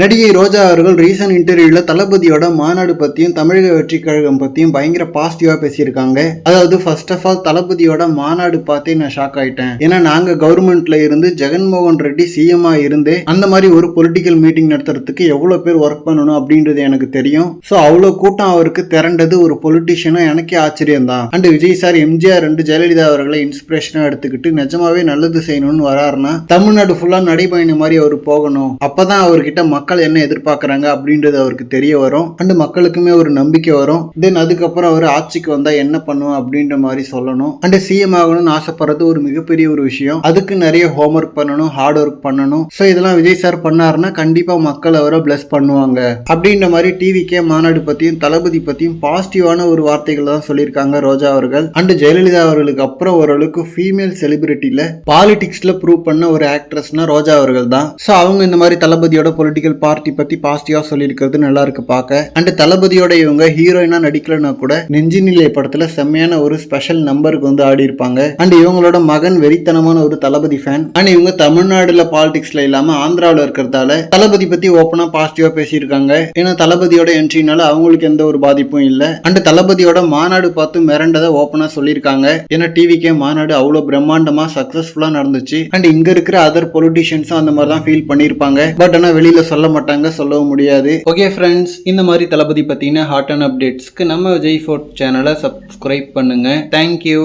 நடிகை ரோஜா அவர்கள் ரீசன்ட் இன்டர்வியூவில் தளபதியோட மாநாடு பற்றியும் தமிழக வெற்றி கழகம் பற்றியும் பயங்கர பாசிட்டிவாக பேசியிருக்காங்க. அதாவது ஃபர்ஸ்ட் ஆஃப் ஆல் தளபதியோட மாநாடு பார்த்தே நான் ஷாக் ஆயிட்டேன். ஏன்னா நாங்கள் கவர்மெண்ட்ல இருந்து ஜெகன்மோகன் ரெட்டி சிஎம்மா இருந்து அந்த மாதிரி ஒரு பொலிட்டிக்கல் மீட்டிங் நடத்துறதுக்கு எவ்வளோ பேர் ஒர்க் பண்ணணும் அப்படின்றது எனக்கு தெரியும். ஸோ அவ்வளோ கூட்டம் அவருக்கு திரண்டது ஒரு பொலிட்டிஷியனாக எனக்கே ஆச்சரியம் தான். அண்ட் விஜய் சார் எம்ஜிஆர் ரெண்டு ஜெயலலிதா அவர்களை இன்ஸ்பிரேஷனாக எடுத்துக்கிட்டு நிஜமாவே நல்லது செய்யணும்னு வராருன்னா தமிழ்நாடு ஃபுல்லாக நடைபயணம் மாதிரி அவர் போகணும். அப்பதான் அவர்கிட்ட மக்கள் என்ன எதிர்பார்க்குறாங்க அப்படின்றது அவருக்கு தெரிய வரும். அண்டு மக்களுக்குமே ஒரு நம்பிக்கை வரும். தென் அதுக்கப்புறம் அவர் ஆட்சிக்கு வந்தா என்ன பண்ணுவோம் அப்படின்ற மாதிரி சொல்லணும். அண்ட் சிஎம் ஆகணும்னு ஆசைப்படுறது ஒரு மிகப்பெரிய ஒரு விஷயம். அதுக்கு நிறைய ஹோம் ஒர்க் பண்ணணும் ஹார்ட் ஒர்க் பண்ணணும். ஸோ இதெல்லாம் விஜய் சார் பண்ணாருன்னா கண்டிப்பா மக்கள் அவரை பிளஸ் பண்ணுவாங்க. அப்படின்ற மாதிரி டிவிக்கே மாநாடு பற்றியும் தளபதி பற்றியும் பாசிட்டிவான ஒரு வார்த்தைகள் தான் சொல்லியிருக்காங்க ரோஜா அவர்கள். அண்டு ஜெயலலிதா அவர்களுக்கு அப்புறம் ஓரளவுக்கு ஃபீமேல் செலிபிரிட்டியில பாலிடிக்ஸில் ப்ரூவ் பண்ண ஒரு ஆக்ட்ரஸ்னா ரோஜா அவர்கள் தான். ஸோ அவங்க இந்த மாதிரி தளபதியோட பொலிட்டிக்கல் பார்ட்டி பத்தி பாசிட்டிவா சொல்லியிருக்கிறது நல்லா இருக்கு பார்க்க. அண்ட் தளபதியோட இவங்க ஹீரோயினா நடிக்கலனா கூட நெஞ்சினிலை படத்துல செம்மையான ஒரு ஸ்பெஷல் நம்பருக்கு வந்து ஆடி இருப்பாங்க அண்ட் இவங்களோட மகன் வெறித்தனமான ஒரு தளபதி ஃபேன் அண்ட் இவங்க தமிழ்நாடுல பாலிடிக்ஸ்ல இல்லாம ஆந்திராவில் இருக்கிறதால தளபதி பத்தி ஓப்பனா பாசிட்டிவா பேசியிருக்காங்க. ஏன்னா தளபதியோட என்ட்ரினால அவங்களுக்கு எந்த ஒரு பாதிப்பும் இல்ல. அண்ட் தளபதியோட மாநாடு பார்த்து மிரண்டதை ஓப்பனா சொல்லியிருக்காங்க. ஏன்னா டிவிக்கே மாநாடு அவ்வளோ பிரம்மாண்டமா சக்சஸ்ஃபுல்லா நடந்துச்சு. அண்ட் இங்க இருக்கிற அதர் பொலிட்டிஷியன்ஸும் அந்த மாதிரி தான் ஃபீல் பண்ணியிருப்பாங்க. பட் ஆனால் வெளியில சொல்ல சொல்ல மாட்டாங்க சொல்லவும் முடியாது. ஓகே ஃப்ரெண்ட்ஸ் இந்த மாதிரி தளபதி பார்த்தீங்கன்னா ஹாட் அண்ட் அப்டேட்ஸ்க்கு நம்ம விஜய் ஃபோர்ட் சேனலை சப்ஸ்கிரைப் பண்ணுங்கள் தேங்க்யூ